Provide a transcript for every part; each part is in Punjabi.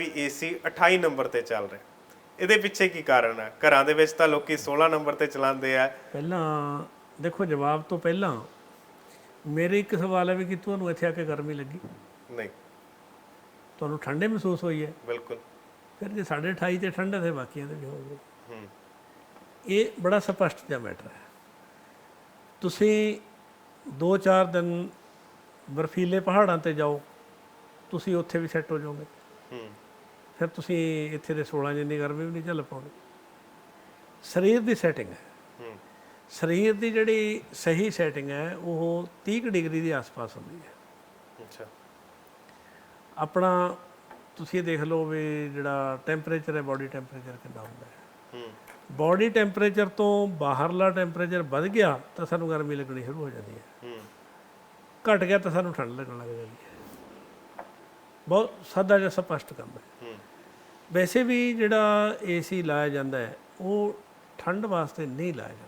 ਵੀ ਏਸੀ 28 ਨੰਬਰ ਤੇ ਚੱਲ ਰਿਹਾ। ਇਹਦੇ ਪਿੱਛੇ ਕੀ ਕਾਰਨ ਹੈ? ਘਰਾਂ ਦੇ ਵਿੱਚ ਤਾਂ ਲੋਕੀ 16 ਨੰਬਰ ਤੇ ਚਲਾਉਂਦੇ ਆ। ਪਹਿਲਾਂ ਦੇਖੋ ਜਵਾਬ ਤੋਂ ਪਹਿਲਾਂ ਮੇਰੇ ਇੱਕ ਸਵਾਲ ਹੈ ਵੀ ਕਿ ਤੁਹਾਨੂੰ ਇੱਥੇ ਆ ਕੇ ਗਰਮੀ ਲੱਗੀ? ਨਹੀਂ। ਤੁਹਾਨੂੰ ਠੰਡੇ ਮਹਿਸੂਸ ਹੋਈ ਹੈ? ਬਿਲਕੁਲ। ਫਿਰ ਜੇ ਸਾਡੇ 28 ਤੇ ਠੰਡੇ ਤੇ ਬਾਕੀਆਂ ਦੇ ਵੀ ਹੋਣਗੇ ਹੂੰ। ਇਹ ਬੜਾ ਸਪਸ਼ਟ ਜਿਹਾ ਮੈਟਰ ਹੈ। ਤੁਸੀਂ 2-4 ਦਿਨ ਬਰਫੀਲੇ ਪਹਾੜਾਂ ਤੇ ਜਾਓ ਤੁਸੀਂ ਉੱਥੇ ਵੀ ਸੈੱਟ ਹੋ ਜਾਓਗੇ। ਹੂੰ। ਫਿਰ ਤੁਸੀਂ ਇੱਥੇ ਦੇ 16 ਜਿੰਨੀ ਗਰਮੀ ਵੀ ਨਹੀਂ ਝੱਲ ਪਾਉਂਦੇ। ਸਰੀਰ ਦੀ ਸੈਟਿੰਗ ਹੈ। ਸਰੀਰ ਦੀ ਜਿਹੜੀ ਸਹੀ ਸੈਟਿੰਗ ਹੈ ਉਹ 30 ਕੁ ਡਿਗਰੀ ਦੇ ਆਸ-ਪਾਸ ਹੁੰਦੀ ਹੈ। ਅੱਛਾ। ਆਪਣਾ ਤੁਸੀਂ ਇਹ ਦੇਖ ਲਓ ਵੀ ਜਿਹੜਾ ਟੈਂਪਰੇਚਰ ਹੈ ਬਾਡੀ ਟੈਂਪਰੇਚਰ ਕਿੰਨਾ ਹੁੰਦਾ ਹੈ। ਹੂੰ। ਬਾਡੀ ਟੈਂਪਰੇਚਰ ਤੋਂ ਬਾਹਰਲਾ ਟੈਂਪਰੇਚਰ ਵੱਧ ਗਿਆ ਤਾਂ ਸਾਨੂੰ ਗਰਮੀ ਲੱਗਣੀ ਸ਼ੁਰੂ ਹੋ ਜਾਂਦੀ ਹੈ। ਹੂੰ। ਘਟ ਗਿਆ ਤਾਂ ਸਾਨੂੰ ਠੰਡ ਲੱਗਣ ਲੱਗ ਜਾਂਦੀ ਹੈ। ਬਹੁਤ ਸਾਦਾ ਜਿਹਾ ਸਪਸ਼ਟ ਕੰਮ ਹੈ। ਹੂੰ। ਵੈਸੇ ਵੀ ਜਿਹੜਾ ਏਸੀ ਲਾਇਆ ਜਾਂਦਾ ਹੈ ਉਹ ਠੰਡ ਵਾਸਤੇ ਨਹੀਂ ਲਾਇਆ ਜਾਂਦਾ।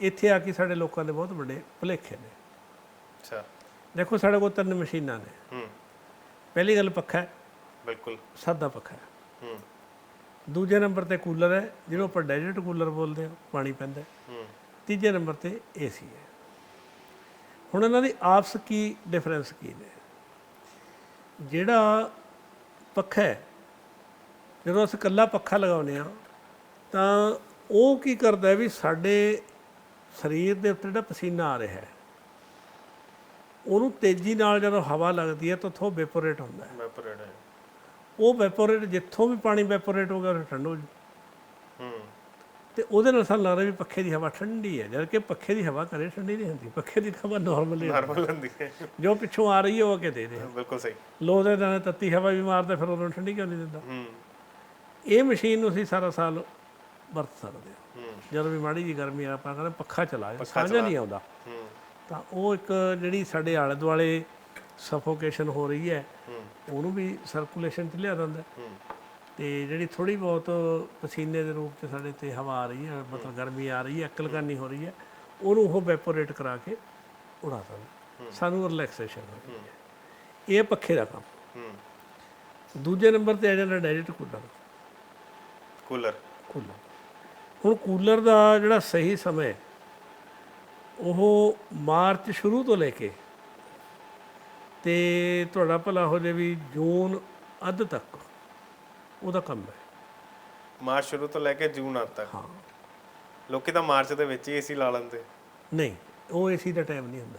ਇੱਥੇ ਆ ਕੇ ਸਾਡੇ ਲੋਕਾਂ ਦੇ ਬਹੁਤ ਵੱਡੇ ਭੁਲੇਖੇ ਨੇ। ਅੱਛਾ। ਦੇਖੋ ਸਾਡੇ ਕੋਲ ਤਿੰਨ ਮਸ਼ੀਨਾਂ ਨੇ। ਹੂੰ। ਪਹਿਲੀ ਗੱਲ ਪੱਖਾ ਹੈ। ਬਿਲਕੁਲ। ਸਾਦਾ ਪੱਖਾ ਹੈ। ਹੂੰ। ਦੂਜੇ ਨੰਬਰ ਤੇ ਕੂਲਰ ਹੈ ਜਿਹਨੂੰ ਆਪਾਂ ਡੈਜ਼ਰਟ ਕੂਲਰ ਬੋਲਦੇ ਹਾਂ ਪਾਣੀ ਪੈਂਦਾ। ਹੂੰ। ਤੀਜੇ ਨੰਬਰ ਤੇ ਏਸੀ ਹੈ। ਹੁਣ ਇਹਨਾਂ ਦੀ ਆਪਸ ਕੀ ਡਿਫਰੈਂਸ ਕੀ ਨੇ? ਜਿਹੜਾ ਪੱਖਾ ਹੈ। ਜਦੋਂ ਅਸੀਂ ਇਕੱਲਾ ਪੱਖਾ ਲਗਾਉਂਦੇ ਆ ਤਾਂ ਉਹ ਕੀ ਕਰਦਾ ਹੈ ਵੀ ਸਾਡੇ ਸਰੀਰ ਦੇ ਉੱਤੇ ਜਿਹੜਾ ਪਸੀਨਾ ਆ ਰਿਹਾ ਹੈ ਉਹਨੂੰ ਤੇਜ਼ੀ ਨਾਲ ਜਦੋਂ ਹਵਾ ਲੱਗਦੀ ਹੈ ਤਾਂ ਉੱਥੋਂ ਵੈਪੋਰੇਟ ਹੁੰਦਾ ਹੈ। ਵੈਪੋਰੇਟ ਹੈ। ਉਹ ਵੈਪੋਰੇਟ ਜਿੱਥੋਂ ਵੀ ਪਾਣੀ ਵੈਪੋਰੇਟ ਹੋ ਗਿਆ ਉਹ ਠੰਡਾ ਹੋ ਤੇ ਉਹਦੇ ਨਾਲ ਸਾਨੂੰ ਲੱਗਦਾ ਵੀ ਪੱਖੇ ਦੀ ਹਵਾ ਠੰਡੀ ਹੈ ਜਦ ਕਿ ਪੱਖੇ ਦੀ ਹਵਾ ਕਰੇ ਠੰਡੀ ਨਹੀਂ ਹੁੰਦੀ ਪੱਖੇ ਦੀ ਹਵਾ ਨਾਰਮਲ ਹੈ ਨਾਰਮਲ ਹੁੰਦੀ ਹੈ। ਜੋ ਪਿੱਛੋਂ ਆ ਰਹੀ ਹੈ ਉਹ ਅੱਗੇ ਦੇ ਦੇ। ਬਿਲਕੁਲ ਸਹੀ। ਲੋ ਦੇ ਦਾਣੇ ਤੱਤੀ ਹਵਾ ਵੀ ਮਾਰਦਾ ਫਿਰ ਉਹਨੂੰ ਠੰਡੀ ਕਿਉਂ ਨਹੀਂ ਦਿੰਦਾ? ਹੂੰ। ਇਹ ਮਸ਼ੀਨ ਨੂੰ ਅਸੀਂ ਸਾਰਾ ਸਾਲ ਵਰਤ ਸਕਦੇ ਹਾਂ। ਜਦੋਂ ਵੀ ਮਾੜੀ ਜੀ ਗਰਮੀ ਆ ਆਪਾਂ ਕਹਿੰਦੇ ਪੱਖਾ ਚਲਾਇਆ ਸਾਂਝਾ ਨਹੀਂ ਆਉਂਦਾ। ਤਾਂ ਉਹ ਇੱਕ ਜਿਹੜੀ ਸਾਡੇ ਆਲੇ ਦੁਆਲੇ ਸਫੋਕੇਸ਼ਨ ਹੋ ਰਹੀ ਹੈ ਉਹਨੂੰ ਵੀ ਸਰਕੂਲੇਸ਼ਨ 'ਚ ਲਿਆ ਦਿੰਦਾ ਹੂੰ। ਤੇ ਜਿਹੜੀ ਥੋੜੀ ਬਹੁਤ ਪਸੀਨੇ ਦੇ ਰੂਪ 'ਚ ਸਾਡੇ ਤੇ ਹਵਾ ਆ ਰਹੀ ਹੈ ਮਤਲਬ ਗਰਮੀ ਆ ਰਹੀ ਹੈ ਅਕਲਗਾਨੀ ਹੋ ਰਹੀ ਹੈ ਉਹਨੂੰ ਉਹ ਵੈਪੋਰੇਟ ਕਰਾ ਕੇ ਉਡਾ ਦਿੰਦਾ ਸਾਨੂੰ ਰਿਲੈਕਸੇਸ਼ਨ ਹੋ ਰਹੀ ਹੈ। ਇਹ ਪੱਖੇ ਦਾ ਕੰਮ। ਦੂਜੇ ਨੰਬਰ ਤੇ ਆ ਜਾਂਦਾ ਡੈਜਟ ਕੂਲਰ ਕੂਲਰ। ਕੂਲਰ। ਹੁਣ ਕੂਲਰ ਦਾ ਜਿਹੜਾ ਸਹੀ ਸਮਾਂ ਉਹ ਮਾਰਚ ਸ਼ੁਰੂ ਤੋਂ ਲੈ ਕੇ ਤੇ ਤੁਹਾਡਾ ਭਲਾ ਹੋ ਜੇ ਵੀ ਜੂਨ ਅੱਧ ਤੱਕ। ਉਹਦਾ ਕੰਮ ਹੈ। ਮਾਰਚ ਸ਼ੁਰੂ ਤੋਂ ਲੈ ਕੇ ਜੂਨ ਅੰਤ ਤੱਕ। ਹਾਂ। ਲੋਕੀ ਤਾਂ ਮਾਰਚ ਦੇ ਵਿੱਚ ਹੀ ਏਸੀ ਲਾ ਲੈਂਦੇ। ਨਹੀਂ ਉਹ ਏਸੀ ਦਾ ਟਾਈਮ ਨਹੀਂ ਹੁੰਦਾ।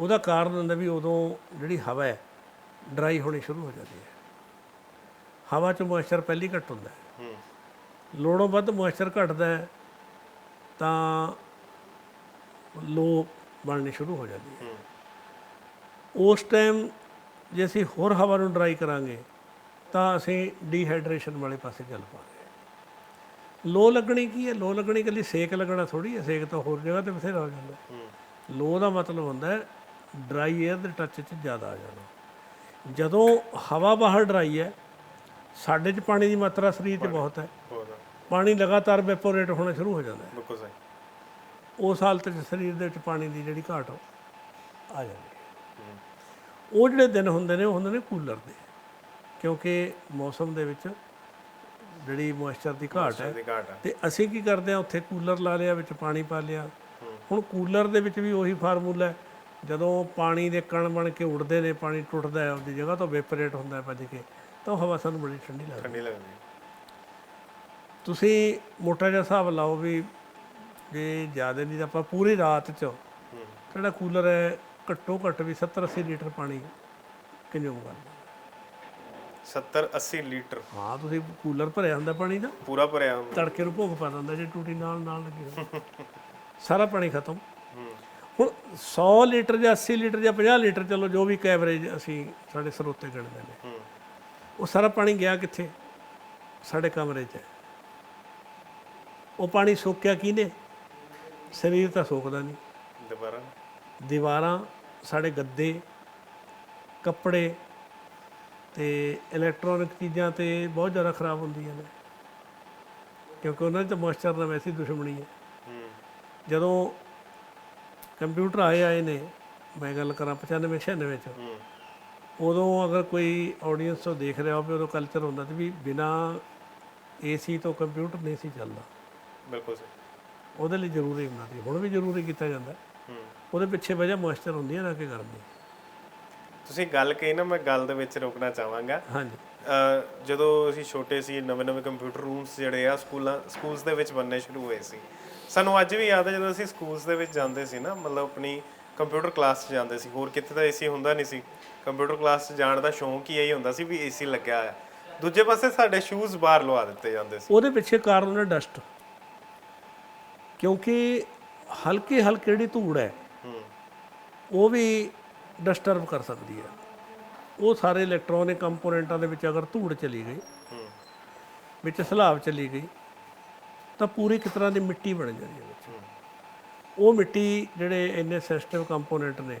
ਉਹਦਾ ਕਾਰਨ ਹੁੰਦਾ ਵੀ ਉਦੋਂ ਜਿਹੜੀ ਹਵਾ ਹੈ ਡਰਾਈ ਹੋਣੀ ਸ਼ੁਰੂ ਹੋ ਜਾਂਦੀ ਹੈ। ਹਵਾ 'ਚ ਮੋਇਸਚਰ ਪਹਿਲੀ ਘੱਟ ਹੁੰਦਾ ਹੈ। ਹੂੰ। ਲੋੜੋਂ ਵੱਧ ਮੋਇਸਚਰ ਘਟਦਾ ਹੈ ਤਾਂ ਲੋ ਬਣਨੀ ਸ਼ੁਰੂ ਹੋ ਜਾਂਦੀ ਹੈ। ਹੂੰ। ਉਸ ਟਾਈਮ ਜੇ ਅਸੀਂ ਹੋਰ ਹਵਾ ਨੂੰ ਡਰਾਈ ਕਰਾਂਗੇ ਤਾਂ ਅਸੀਂ ਡੀਹਾਈਡਰੇਸ਼ਨ ਵਾਲੇ ਪਾਸੇ ਚੱਲ ਪਾਂਗੇ ਲੋ ਲੱਗਣੀ ਕੀ ਹੈ? ਲੋ ਲੱਗਣੀ ਇਕੱਲੀ ਸੇਕ ਲੱਗਣਾ ਥੋੜੀ ਹੈ। ਸੇਕ ਤਾਂ ਹੋਰ ਜਗ੍ਹਾ ਤੇ ਬਥੇਰਾ ਹੋ ਜਾਂਦਾ। ਲੋ ਦਾ ਮਤਲਬ ਹੁੰਦਾ ਹੈ ਡਰਾਈ 에ਅਰ ਦੇ ਟੱਚ 'ਚ ਜ਼ਿਆਦਾ ਆ ਜਾਣਾ। ਜਦੋਂ ਹਵਾ ਬਾਹਰ ਡਰਾਈ ਹੈ ਸਾਡੇ 'ਚ ਪਾਣੀ ਦੀ ਮਾਤਰਾ ਸਰੀਰ 'ਚ ਬਹੁਤ ਹੈ। ਪਾਣੀ ਲਗਾਤਾਰ ਵੈਪੋਰੇਟ ਹੋਣਾ ਸ਼ੁਰੂ ਹੋ ਜਾਂਦਾ ਹੈ। ਬਿਲਕੁਲ ਸਹੀ। ਉਸ ਹਾਲਤ 'ਚ ਸਰੀਰ ਦੇ ਵਿੱਚ ਪਾਣੀ ਦੀ ਜਿਹੜੀ ਘਾਟ ਆ ਜਾਂਦੀ ਹੂੰ। ਉਹ ਜਿਹੜੇ ਦਿਨ ਹੁੰਦੇ ਨੇ ਉਹ ਹੁੰਦੇ ਨੇ ਕੂਲਰ ਦੇ। ਕਿਉਂਕਿ ਮੌਸਮ ਦੇ ਵਿੱਚ ਜਿਹੜੀ ਮੋਇਸਚਰ ਦੀ ਘਾਟ ਹੈ ਦੀ ਘਾਟ ਤੇ ਅਸੀਂ ਕੀ ਕਰਦੇ ਆ ਉੱਥੇ ਕੂਲਰ ਲਾ ਲਿਆ ਵਿੱਚ ਪਾਣੀ ਪਾ ਲਿਆ। ਹੁਣ ਕੂਲਰ ਦੇ ਵਿੱਚ ਵੀ ਉਹੀ ਫਾਰਮੂਲਾ ਹੈ ਜਦੋਂ ਪਾਣੀ ਦੇ ਕਣ ਬਣ ਕੇ ਉੱਡਦੇ ਨੇ ਪਾਣੀ ਟੁੱਟਦਾ ਹੈ ਉਹਦੀ ਜਗ੍ਹਾ ਤੋਂ ਵੈਪੋਰੇਟ ਹੁੰਦਾ ਹੈ ਭੱਜ ਕੇ ਤਾਂ ਹਵਾ ਸਾਨੂੰ ਬੜੀ ਠੰਡੀ ਲੱਗਦੀ। ਠੰਡੀ ਲੱਗਦੀ ਤੁਸੀਂ ਮੋਟਾ ਜਿਹਾ ਹਿਸਾਬ ਲਾਓ ਵੀ ਜੇ ਜ਼ਿਆਦਾ ਨਹੀਂ ਤਾਂ ਆਪਾਂ ਪੂਰੀ ਰਾਤ 'ਚ ਜਿਹੜਾ ਕੂਲਰ ਹੈ ਘੱਟੋ ਘੱਟ ਵੀ 70 80 ਲੀਟਰ ਪਾਣੀ ਕਰਦਾ 70 80 ਲੀਟਰ। ਹਾਂ ਤੁਸੀਂ ਕੂਲਰ ਭਰਿਆ ਹੁੰਦਾ ਪਾਣੀ ਦਾ? ਪੂਰਾ ਭਰਿਆ ਹੁੰਦਾ। ਤੜਕੇ ਨੂੰ ਭੋਗ ਪਾ ਦਿੰਦਾ ਜੇ ਟੂਟੀ ਨਾਲ ਨਾਲ ਲੱਗੀ ਸਾਰਾ ਪਾਣੀ ਖਤਮ। ਹੁਣ 100 ਲੀਟਰ ਜਾਂ 80 ਲੀਟਰ ਜਾਂ 50 ਲੀਟਰ ਚਲੋ ਜੋ ਵੀ ਕੈਵਰੇਜ ਅਸੀਂ ਸਾਡੇ ਸਰੋਤੇ ਗਿਣਦੇ ਨੇ। ਹੂੰ। ਉਹ ਸਾਰਾ ਪਾਣੀ ਗਿਆ ਕਿੱਥੇ? ਸਾਡੇ ਕਮਰੇ 'ਚ। ਉਹ ਪਾਣੀ ਸੋਕਿਆ ਕਿਹਨੇ? ਸਰੀਰ ਤਾਂ ਸੋਕਦਾ ਨਹੀਂ। ਦੁਬਾਰਾ ਦੀਵਾਰਾਂ ਸਾਡੇ ਗੱਦੇ ਕੱਪੜੇ ਤੇ ਇਲੈਕਟ੍ਰੋਨਿਕ ਚੀਜ਼ਾਂ ਤੇ ਬਹੁਤ ਜ਼ਿਆਦਾ ਖਰਾਬ ਹੁੰਦੀਆਂ ਨੇ। ਕਿਉਂਕਿ ਉਹਨਾਂ 'ਚ ਤਾਂ ਮੋਇਸਚਰ ਨਾਲ ਵੈਸੀ ਦੁਸ਼ਮਣੀ ਹੈ। ਜਦੋਂ ਕੰਪਿਊਟਰ ਆਏ ਆਏ ਨੇ ਮੈਂ ਗੱਲ ਕਰਾਂ 95 96 ਚ। ਉਦੋਂ ਅਗਰ ਕੋਈ ਆਡੀਅנס ਤੋਂ ਦੇਖ ਰਿਹਾ ਹੋਵੇ ਉਦੋਂ ਕਲਚਰ ਹੁੰਦਾ ਸੀ ਵੀ ਬਿਨਾ ਏਸੀ ਤੋਂ ਕੰਪਿਊਟਰ ਨਹੀਂ ਸੀ ਚੱਲਦਾ। ਬਿਲਕੁਲ ਸਹੀ। ਉਹਦੇ ਲਈ ਜ਼ਰੂਰੀ ਹੁੰਦਾ ਸੀ। ਹੁਣ ਵੀ ਜ਼ਰੂਰੀ ਕੀਤਾ ਜਾਂਦਾ। ਉਹਦੇ ਪਿੱਛੇ ਵਜ੍ਹਾ ਮੋਇਸਚਰ ਹੁੰਦੀ ਹੈ ਨਾ ਕਿ ਗਰਮੀ। ਤੁਸੀਂ ਗੱਲ ਕਹੀ ਨਾ ਮੈਂ ਗੱਲ ਦੇ ਵਿੱਚ ਰੋਕਣਾ ਚਾਹਾਂਗਾ। ਹਾਂਜੀ। ਜਦੋਂ ਅਸੀਂ ਛੋਟੇ ਸੀ ਨਵੇਂ ਨਵੇਂ ਕੰਪਿਊਟਰ ਰੂਮਸ ਜਿਹੜੇ ਆ ਸਕੂਲਾਂ ਸਕੂਲਸ ਦੇ ਵਿੱਚ ਬਣਨੇ ਸ਼ੁਰੂ ਹੋਏ ਸੀ। ਸਾਨੂੰ ਅੱਜ ਵੀ ਯਾਦ ਹੈ ਜਦੋਂ ਅਸੀਂ ਸਕੂਲਸ ਦੇ ਵਿੱਚ ਜਾਂਦੇ ਸੀ ਨਾ ਮਤਲਬ ਆਪਣੀ ਕੰਪਿਊਟਰ ਕਲਾਸ 'ਚ ਜਾਂਦੇ ਸੀ। ਹੋਰ ਕਿਤੇ ਤਾਂ ਏਸੀ ਹੁੰਦਾ ਨਹੀਂ ਸੀ। ਕੰਪਿਊਟਰ ਕਲਾਸ 'ਚ ਜਾਣ ਦਾ ਸ਼ੌਂਕ ਹੀ ਇਹੀ ਹੁੰਦਾ ਸੀ ਵੀ ਏਸੀ ਲੱਗਿਆ ਹੋਇਆ। ਦੂਜੇ ਪਾਸੇ ਸਾਡੇ ਸ਼ੂਜ਼ ਬਾਹਰ ਲਵਾ ਦਿੱਤੇ ਜਾਂਦੇ ਸੀ। ਉਹਦੇ ਪਿੱਛੇ ਕਾਰਨ ਹੈ ਡਸਟ ਕਿਉਂਕਿ ਹਲਕੀ ਹਲਕੀ ਜਿਹੜੀ ਧੂੜ ਹੈ ਹੂੰ। ਉਹ ਵੀ ਡਿਸਟਰਬ ਕਰ ਸਕਦੀ ਹੈ। ਉਹ ਸਾਰੇ ਇਲੈਕਟ੍ਰੋਨਿਕ ਕੰਪੋਨੈਂਟਾਂ ਦੇ ਵਿੱਚ ਅਗਰ ਧੂੜ ਚਲੀ ਗਈ ਵਿੱਚ ਸਲਾਬ ਚਲੀ ਗਈ ਤਾਂ ਪੂਰੀ ਇੱਕ ਤਰ੍ਹਾਂ ਦੀ ਮਿੱਟੀ ਬਣ ਜਾਂਦੀ ਹੈ ਵਿੱਚ। ਉਹ ਮਿੱਟੀ ਜਿਹੜੇ ਇੰਨੇ ਸੈਂਸਿਟਿਵ ਕੰਪੋਨੈਂਟ ਨੇ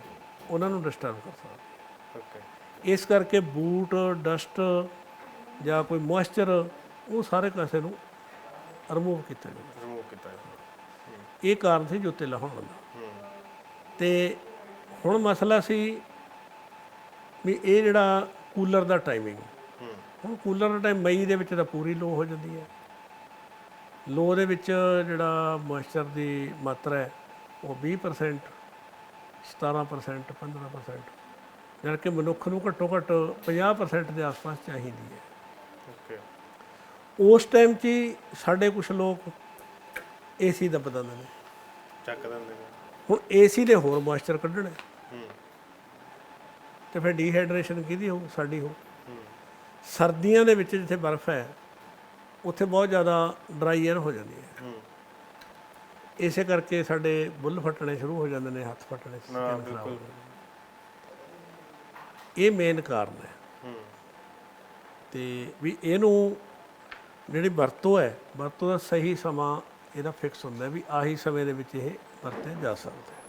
ਉਹਨਾਂ ਨੂੰ ਡਿਸਟਰਬ ਕਰ ਸਕਦੀ ਓਕੇ ਇਸ ਕਰਕੇ ਬੂਟ ਡਸਟ ਜਾਂ ਕੋਈ ਮੋਇਸਚਰ ਉਹ ਸਾਰੇ ਕਾਸੇ ਨੂੰ ਰਿਮੂਵ ਕੀਤਾ ਜਾਂਦਾ। ਰਿਮੂਵ ਕੀਤਾ ਜਾਵੇ। ਇਹ ਕਾਰਨ ਸੀ ਜੁੱਤੇ ਲਾਉਣ ਦਾ। ਤੇ ਹੁਣ ਮਸਲਾ ਸੀ ਵੀ ਇਹ ਜਿਹੜਾ ਕੂਲਰ ਦਾ ਟਾਈਮਿੰਗ ਹੁਣ ਕੂਲਰ ਦਾ ਟਾਈਮ ਮਈ ਦੇ ਵਿੱਚ ਤਾਂ ਪੂਰੀ ਲੋ ਹੋ ਜਾਂਦੀ ਹੈ। ਲੋ ਦੇ ਵਿੱਚ ਜਿਹੜਾ ਮੋਇਸਚਰ ਦੀ ਮਾਤਰਾ ਹੈ ਉਹ 20% 17% 15% ਜਦ ਕਿ ਮਨੁੱਖ ਨੂੰ ਘੱਟੋ ਘੱਟ 50% ਦੇ ਆਸ-ਪਾਸ ਚਾਹੀਦੀ ਹੈ। ਓਕੇ। ਉਸ ਟਾਈਮ 'ਚ ਸਾਡੇ ਕੁਝ ਲੋਕ ਏਸੀ ਦੱਬ ਦਿੰਦੇ ਨੇ। ਚੱਕ ਦਿੰਦੇ ਹੁਣ ਏਸੀ ਦੇ ਹੋਰ ਮੋਇਸਚਰ ਕੱਢਣੇ। ਤੇ ਫਿਰ ਡੀਹਾਈਡਰੇਸ਼ਨ ਕਿਹਦੀ ਹੋਊ? ਸਾਡੀ ਹੂੰ। ਸਰਦੀਆਂ ਦੇ ਵਿੱਚ ਜਿੱਥੇ ਬਰਫ਼ ਹੈ ਉੱਥੇ ਬਹੁਤ ਜ਼ਿਆਦਾ ਡਰਾਈ 에ਅਰ ਹੋ ਜਾਂਦੀ ਹੈ। ਹੂੰ। ਇਸੇ ਕਰਕੇ ਸਾਡੇ ਬੁੱਲ ਫਟਣੇ ਸ਼ੁਰੂ ਹੋ ਜਾਂਦੇ ਨੇ ਹੱਥ ਫਟਣੇ ਬਿਲਕੁਲ। ਹੋ। ਇਹ ਮੇਨ ਕਾਰਨ ਹੈ। ਹੂੰ। ਤੇ ਵੀ ਇਹਨੂੰ ਜਿਹੜੀ ਵਰਤੋਂ ਹੈ ਵਰਤੋਂ ਦਾ ਸਹੀ ਸਮਾਂ ਇਹਦਾ ਫਿਕਸ ਹੁੰਦਾ ਹੈ ਵੀ ਆਹੀ ਸਮੇਂ ਦੇ ਵਿੱਚ ਇਹ ਵਰਤਿਆ ਜਾ ਸਕਦਾ ਹੈ।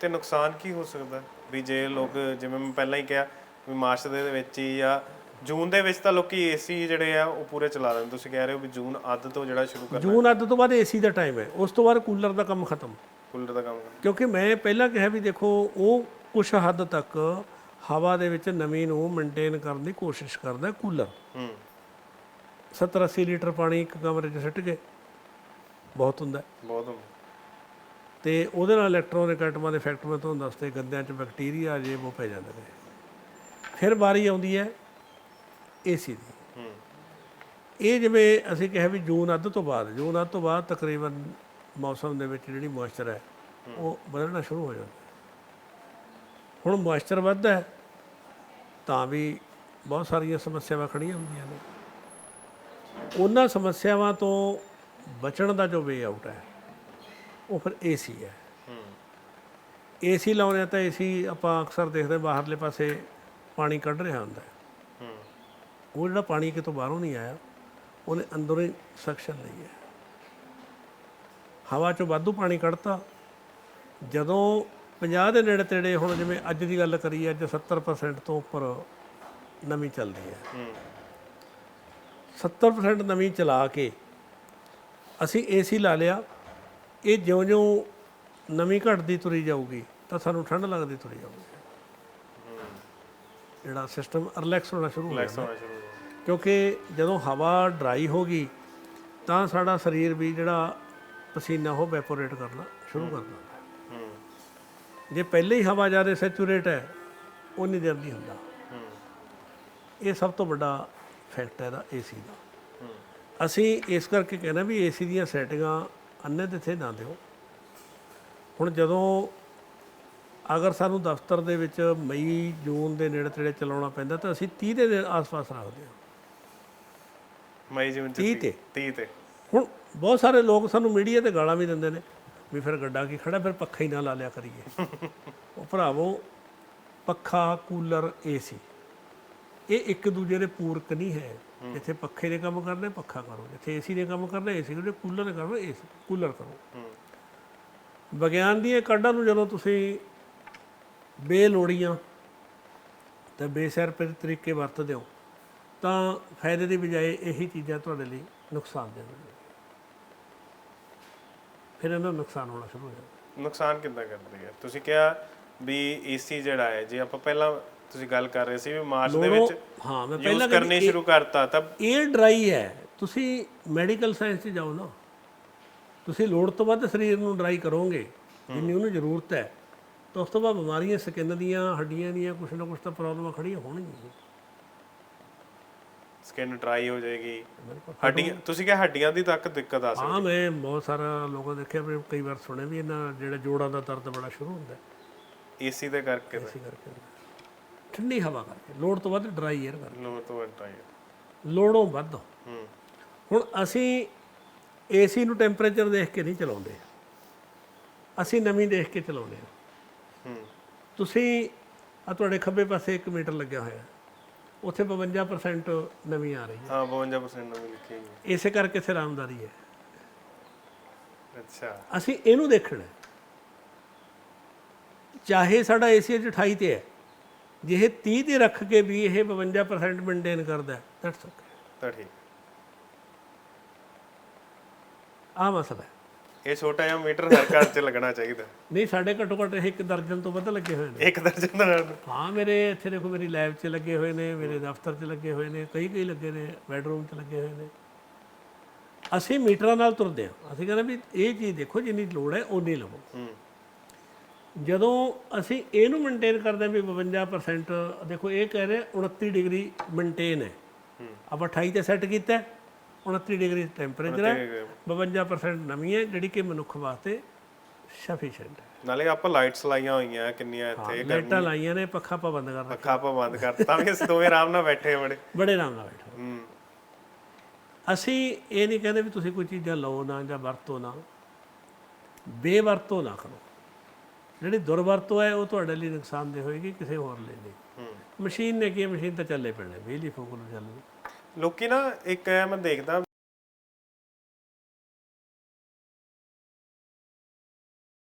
ਤੇ ਨੁਕਸਾਨ ਕੀ ਹੋ ਸਕਦਾ? ਵੀ ਜੇ ਲੋਕ ਜਿਵੇਂ ਮੈਂ ਪਹਿਲਾਂ ਹੀ ਕਿਹਾ ਵੀ ਮਾਰਚ ਦੇ ਵਿੱਚ ਹੀ ਜਾਂ ਜੂਨ ਦੇ ਵਿੱਚ ਤਾਂ ਲੋਕੀ ਏਸੀ ਜਿਹੜੇ ਆ ਉਹ ਪੂਰੇ ਚਲਾ ਦਿੰਦੇ ਤੁਸੀਂ ਕਹਿ ਰਹੇ ਹੋ ਵੀ ਜੂਨ ਅੱਧ ਤੋਂ ਜਿਹੜਾ ਸ਼ੁਰੂ ਕਰਨਾ ਜੂਨ ਅੱਧ ਤੋਂ ਬਾਅਦ ਏਸੀ ਦਾ ਟਾਈਮ ਹੈ। ਉਸ ਤੋਂ ਬਾਅਦ ਕੂਲਰ ਦਾ ਕੰਮ ਖਤਮ। ਕੂਲਰ ਦਾ ਕੰਮ ਕਿਉਂਕਿ ਮੈਂ ਪਹਿਲਾਂ ਕਿਹਾ ਵੀ ਦੇਖੋ ਉਹ ਕੁਝ ਹੱਦ ਤੱਕ ਹਵਾ ਦੇ ਵਿੱਚ ਨਮੀ ਨੂੰ ਮੇਨਟੇਨ ਕਰਨ ਦੀ ਕੋਸ਼ਿਸ਼ ਕਰਦਾ ਕੂਲਰ। ਹੂੰ। 70 80 ਲੀਟਰ ਪਾਣੀ ਇੱਕ ਕਮਰੇ 'ਚ ਸਿੱਟ ਕੇ ਬਹੁਤ ਹੁੰਦਾ। ਬਹੁਤ ਹੁੰਦਾ। ਤੇ ਉਹਦੇ ਨਾਲ ਇਲੈਕਟ੍ਰੋਨਿਕ ਆਈਟਮਾਂ ਦੇ ਫੈਕਟਰੀਆਂ ਤੋਂ ਦੱਸਦੇ ਗੰਦਿਆਂ 'ਚ ਬੈਕਟੀਰੀਆ ਜੇ ਉਹ ਪੈ ਜਾਂਦੇ ਨੇ। ਫਿਰ ਵਾਰੀ ਆਉਂਦੀ ਹੈ ਏਸੀ ਦੀ। ਇਹ ਜਿਵੇਂ ਅਸੀਂ ਕਿਹਾ ਵੀ ਜੂਨ ਅੱਧ ਤੋਂ ਬਾਅਦ ਜੂਨ ਅੱਧ ਤੋਂ ਬਾਅਦ ਤਕਰੀਬਨ ਮੌਸਮ ਦੇ ਵਿੱਚ ਜਿਹੜੀ ਮੋਇਸਚਰ ਹੈ ਉਹ ਵਧਣਾ ਸ਼ੁਰੂ ਹੋ ਜਾਂਦਾ। ਹੁਣ ਮੋਇਸਚਰ ਵੱਧਦਾ ਹੈ ਤਾਂ ਵੀ ਬਹੁਤ ਸਾਰੀਆਂ ਸਮੱਸਿਆਵਾਂ ਖੜੀਆਂ ਹੁੰਦੀਆਂ ਨੇ। ਉਹਨਾਂ ਸਮੱਸਿਆਵਾਂ ਤੋਂ ਬਚਣ ਦਾ ਜੋ ਵੇ ਆਊਟ ਹੈ ਉਹ ਫਿਰ ਏਸੀ ਹੈ। ਹੂੰ। ਏਸੀ ਲਾਉਂਦੇ ਆ ਤਾਂ ਏਸੀ ਆਪਾਂ ਅਕਸਰ ਦੇਖਦੇ ਬਾਹਰਲੇ ਪਾਸੇ ਪਾਣੀ ਕੱਢ ਰਿਹਾ ਹੁੰਦਾ ਹੈ। ਉਹ ਜਿਹੜਾ ਪਾਣੀ ਕਿਤੋਂ ਬਾਹਰੋਂ ਨਹੀਂ ਆਇਆ ਉਹਨੇ ਅੰਦਰੋਂ ਹੀ ਸਕਸ਼ਨ ਲਈ ਹੈ। ਹਵਾ ਚੋਂ ਵਾਧੂ ਪਾਣੀ ਕੱਢਤਾ। ਜਦੋਂ 50 ਦੇ ਨੇੜੇ ਤੇੜੇ ਹੁਣ ਜਿਵੇਂ ਅੱਜ ਦੀ ਗੱਲ ਕਰੀਏ ਅੱਜ 70% ਤੋਂ ਉੱਪਰ ਨਮੀ ਚੱਲਦੀ ਹੈ। ਹੂੰ। 70% ਨਮੀ ਚਲਾ ਕੇ ਅਸੀਂ ਏਸੀ ਲਾ ਲਿਆ। ਇਹ ਜਿਉਂ-ਜਿਉਂ ਨਮੀ ਘਟਦੀ ਤੁਰੀ ਜਾਊਗੀ ਤਾਂ ਸਾਨੂੰ ਠੰਡ ਲੱਗਦੀ ਤੁਰੀ ਜਾਊਗੀ। ਜਿਹੜਾ ਸਿਸਟਮ ਰਿਲੈਕਸ ਹੋਣਾ ਸ਼ੁਰੂ ਹੋ ਜਾਂਦਾ। ਕਿਉਂਕਿ ਜਦੋਂ ਹਵਾ ਡਰਾਈ ਹੋ ਗਈ ਤਾਂ ਸਾਡਾ ਸਰੀਰ ਵੀ ਜਿਹੜਾ ਪਸੀਨਾ ਉਹ ਵੈਪੋਰੇਟ ਕਰਨਾ ਸ਼ੁਰੂ ਕਰ ਦਿੰਦਾ। ਜੇ ਪਹਿਲੇ ਹੀ ਹਵਾ ਜ਼ਿਆਦਾ ਸੈਚੂਰੇਟ ਹੈ ਦੇਰ ਨਹੀਂ ਹੁੰਦਾ। ਹੂੰ। ਇਹ ਸਭ ਤੋਂ ਵੱਡਾ ਫੈਕਟ ਹੈ ਇਹਦਾ ਏਸੀ ਦਾ ਅਸੀਂ ਇਸ ਕਰਕੇ ਕਹਿੰਦਾ ਵੀ ਏਸੀ ਦੀਆਂ ਸੈਟਿੰਗਾਂ ਅੰਨੇ ਤਿੱਥੇ ਨਾ ਦਿਓ। ਹੁਣ ਜਦੋਂ ਅਗਰ ਸਾਨੂੰ ਦਫ਼ਤਰ ਦੇ ਵਿੱਚ ਮਈ ਜੂਨ ਦੇ ਨੇੜੇ ਤੇੜੇ ਚਲਾਉਣਾ ਪੈਂਦਾ ਤਾਂ ਅਸੀਂ 30 ਦੇ ਦੇ ਆਸ-ਪਾਸ ਰੱਖਦੇ ਹਾਂ। ਮਈ ਜੂਨ ਚ 30 ਤੇ? 30 ਤੇ। ਹੁਣ ਬਹੁਤ ਸਾਰੇ ਲੋਕ ਸਾਨੂੰ ਮੀਡੀਆ ਤੇ ਗਾਲਾਂ ਵੀ ਦਿੰਦੇ ਨੇ ਵੀ ਫਿਰ ਗੱਡਾ ਕੀ ਖੜਾ ਫਿਰ ਪੱਖਾ ਹੀ ਨਾ ਲਾ ਲਿਆ ਕਰੀਏ। ਉਹ ਭਰਾਵੋ ਪੱਖਾ ਕੂਲਰ ਏਸੀ। ਇਹ ਇੱਕ ਦੂਜੇ ਦੇ ਪੂਰਕ ਨਹੀਂ ਹੈ। ਜਿੱਥੇ ਪੱਖੇ ਦੇ ਕੰਮ ਕਰਨੇ ਪੱਖਾ ਕਰੋ। ਜਿੱਥੇ ਏਸੀ ਦੇ ਕੰਮ ਕਰਨੇ ਏਸੀ ਕਰੋ ਕੂਲਰ ਦੇ ਕਰਨਾ ਏਸੀ ਕੂਲਰ ਕਰੋ। ਵਿਗਿਆਨ ਦੀਆਂ ਕਾਢਾਂ ਨੂੰ ਜਦੋਂ ਤੁਸੀਂ ਬੇਲੋੜੀਆਂ ਤੇ ਬੇਸਰ ਤਰੀਕੇ ਵਰਤਦੇ ਹੋ, ਤਾਂ ਫਾਇਦੇ ਦੀ ਬਜਾਏ ਇਹੀ ਚੀਜ਼ਾਂ ਤੁਹਾਡੇ ਲਈ ਨੁਕਸਾਨ ਦੇ ਫਿਰ ਇਹਨਾਂ ਨੁਕਸਾਨ ਹੋਣਾ ਸ਼ੁਰੂ ਹੋ ਜਾਂਦਾ। ਨੁਕਸਾਨ ਕਿੱਦਾਂ ਕਰਦੀ ਹੈ ਤੁਸੀਂ ਕਿਹਾ ਵੀ ਏਸੀ ਜਿਹੜਾ ਹੈ, ਜੇ ਆਪਾਂ ਪਹਿਲਾਂ ਤੁਸੀਂ ਗੱਲ ਕਰ ਰਹੇ ਸੀ ਵੀ ਮਾਰਚ ਦੇ ਵਿੱਚ ਹਾਂ ਮੈਂ ਪਹਿਲਾਂ ਕਰਨੇ ਸ਼ੁਰੂ ਕਰਤਾ ਤਾਂ ਇਹ ਡਰਾਈ ਹੈ ਤੁਸੀਂ ਮੈਡੀਕਲ ਸਾਇੰਸ 'ਚ ਜਾਓ ਨਾ। ਤੁਸੀਂ ਲੋੜ ਤੋਂ ਵੱਧ ਸਰੀਰ ਨੂੰ ਡਰਾਈ ਕਰੋਗੇ ਜਿੰਨੀ ਉਹਨੂੰ ਜ਼ਰੂਰਤ ਹੈ। ਤਾਂ ਉਸ ਤੋਂ ਬਾਅਦ ਬਿਮਾਰੀਆਂ ਸਕਿਨ ਦੀਆਂ ਹੱਡੀਆਂ ਦੀਆਂ ਕੁਛ ਨਾ ਕੁਛ ਤਾਂ ਪ੍ਰੋਬਲਮਾਂ ਖੜੀਆਂ ਹੋਣਗੀਆਂ। ਸਕਿਨ ਡਰਾਈ ਹੋ ਜਾਏਗੀ। ਹੱਡੀਆਂ ਤੁਸੀਂ ਕਿਹਾ ਹੱਡੀਆਂ ਦੀ ਤੱਕ ਦਿੱਕਤ ਆ ਸਕਦੀ। ਹਾਂ ਮੈਂ ਬਹੁਤ ਸਾਰਾ ਲੋਕਾਂ ਦੇਖਿਆ ਵੀ ਕਈ ਵਾਰ ਸੁਣਿਆ ਵੀ ਇਹਨਾਂ ਜਿਹੜੇ ਜੋੜਾਂ ਦਾ ਦਰਦ ਬੜਾ ਸ਼ੁਰੂ ਹੁੰਦਾ ਏਸੀ ਦੇ ਕਰਕੇ। ਇਸੇ ਕਰਕੇ। ਠੰਡੀ ਹਵਾ ਕਰਕੇ ਲੋੜ ਤੋਂ ਵੱਧ ਡਰਾਈ 에ਅਰ ਕਰਕੇ। ਲੋ ਤੋਂ ਡਰਾਈ ਲੋੜੋਂ ਵੱਧ। ਹੂੰ। ਹੁਣ ਅਸੀਂ ਏਸੀ ਨੂੰ ਟੈਂਪਰੇਚਰ ਦੇਖ ਕੇ ਨਹੀਂ ਚਲਾਉਂਦੇ। ਅਸੀਂ ਨਵੀਂ ਦੇਖ ਕੇ ਚਲਾਉਂਦੇ ਹਾਂ। ਹੂੰ। ਤੁਸੀਂ ਆ ਤੁਹਾਡੇ ਖੱਬੇ ਪਾਸੇ 1 ਮੀਟਰ ਲੱਗਿਆ ਹੋਇਆ। ਉੱਥੇ 52% ਨਵੀਂ ਆ ਰਹੀ ਹੈ। ਹਾਂ 52% ਨਵੀਂ ਲਿਖੀ ਹੋਈ ਹੈ। ਇਸੇ ਕਰਕੇ ਸਿਰਾਮਦਾਰੀ ਹੈ। ਅੱਛਾ। ਅਸੀਂ ਇਹਨੂੰ ਦੇਖਣਾ। ਚਾਹੇ ਸਾਡਾ ਏਸੀ 28 ਤੇ ਹੈ। ਜੇ ਇਹ 30 ਤੇ ਰੱਖ ਕੇ ਵੀ ਇਹ 52% ਮੇਨਟੇਨ ਕਰਦਾ ਦੈਟਸ ਓਕੇ ਤਾਂ ਠੀਕ। ਆ ਮਸਲਾ ਇਹ ਛੋਟਾ ਜਿਹਾ ਮੀਟਰ ਹਰ ਘਰ 'ਚ ਲੱਗਣਾ ਚਾਹੀਦਾ। ਨਹੀਂ ਸਾਡੇ ਘੱਟੋ ਘੱਟ ਇੱਕ ਦਰਜਨ ਤੋਂ ਵੱਧ ਲੱਗੇ ਹੋਏ ਨੇ। ਇੱਕ ਦਰਜਨ ਦਾ ਹਾਂ ਮੇਰੇ ਇੱਥੇ ਦੇਖੋ ਮੇਰੀ ਲੈਬ 'ਚ ਲੱਗੇ ਹੋਏ ਨੇ ਮੇਰੇ ਦਫ਼ਤਰ 'ਚ ਲੱਗੇ ਹੋਏ ਨੇ ਕਈ ਕਈ ਲੱਗੇ ਨੇ ਬੈਡਰੂਮ 'ਚ ਲੱਗੇ ਹੋਏ ਨੇ। ਅਸੀਂ ਮੀਟਰਾਂ ਨਾਲ ਤੁਰਦੇ ਹਾਂ। ਅਸੀਂ ਕਹਿੰਦੇ ਵੀ ਇਹ ਚੀਜ਼ ਦੇਖੋ ਜਿੰਨੀ ਲੋੜ ਹੈ ਓਨੀ ਲਵੋ। ਹੂੰ। ਜਦੋਂ ਅਸੀਂ ਇਹਨੂੰ ਮੇਨਟੇਨ ਕਰਦੇ ਹਾਂ ਵੀ 52% ਦੇਖੋ ਇਹ ਕਹਿ ਰਹੇ 29 ਡਿਗਰੀ ਮੇਨਟੇਨ ਹੈ। ਆਪਾਂ 28 ਤੇ ਸੈੱਟ ਕੀਤਾ ਹੈ, 29 ਡਿਗਰੀ ਟੈਂਪਰੇਚਰ ਹੈ 52% ਨਮੀ ਹੈ ਜਿਹੜੀ ਕਿ ਮਨੁੱਖ ਵਾਸਤੇ ਸਫੀਸ਼ੀਐਂਟ ਹੈ। ਨਾਲੇ ਆਪਾਂ ਲਾਈਟਸ ਲਾਈਆਂ ਹੋਈਆਂ ਕਿੰਨੀਆਂ ਇੱਥੇ ਲਾਈਟਾਂ ਲਾਈਆਂ ਨੇ ਪੱਖਾ ਆਪਾਂ ਬੰਦ ਕਰ ਪੱਖਾ ਆਪਾਂ ਬੰਦ ਕਰਤਾ ਵੀ ਅਸੀਂ ਦੋਵੇਂ ਆਰਾਮ ਨਾਲ ਬੈਠੇ ਬੜੇ। ਬੜੇ ਆਰਾਮ ਨਾਲ ਬੈਠੋ ਅਸੀਂ ਇਹ ਨਹੀਂ ਕਹਿੰਦੇ ਵੀ ਤੁਸੀਂ ਕੋਈ ਚੀਜ਼ਾਂ ਲਓ ਨਾ ਜਾਂ ਵਰਤੋ ਨਾ ਬੇਵਰਤੋਂ ਨਾ ਕਰੋ। ਜਿਹੜੀ ਦੁਰਵਰਤੋਂ ਹੈ ਉਹ ਤੁਹਾਡੇ ਲਈ ਨੁਕਸਾਨਦੇ ਹੋਏਗੀ ਕਿਸੇ ਹੋਰ ਲਈ ਨਹੀਂ। ਮਸ਼ੀਨ ਨੇ ਕੀ ਮਸ਼ੀਨ ਤਾਂ ਚੱਲੇ ਪੈਣੇ ਬਿਜਲੀ ਫੂਕ ਨੂੰ ਚੱਲਣੀ। ਲੋਕੀ ਨਾ ਇੱਕ ਐ ਮੈਂ ਦੇਖਦਾ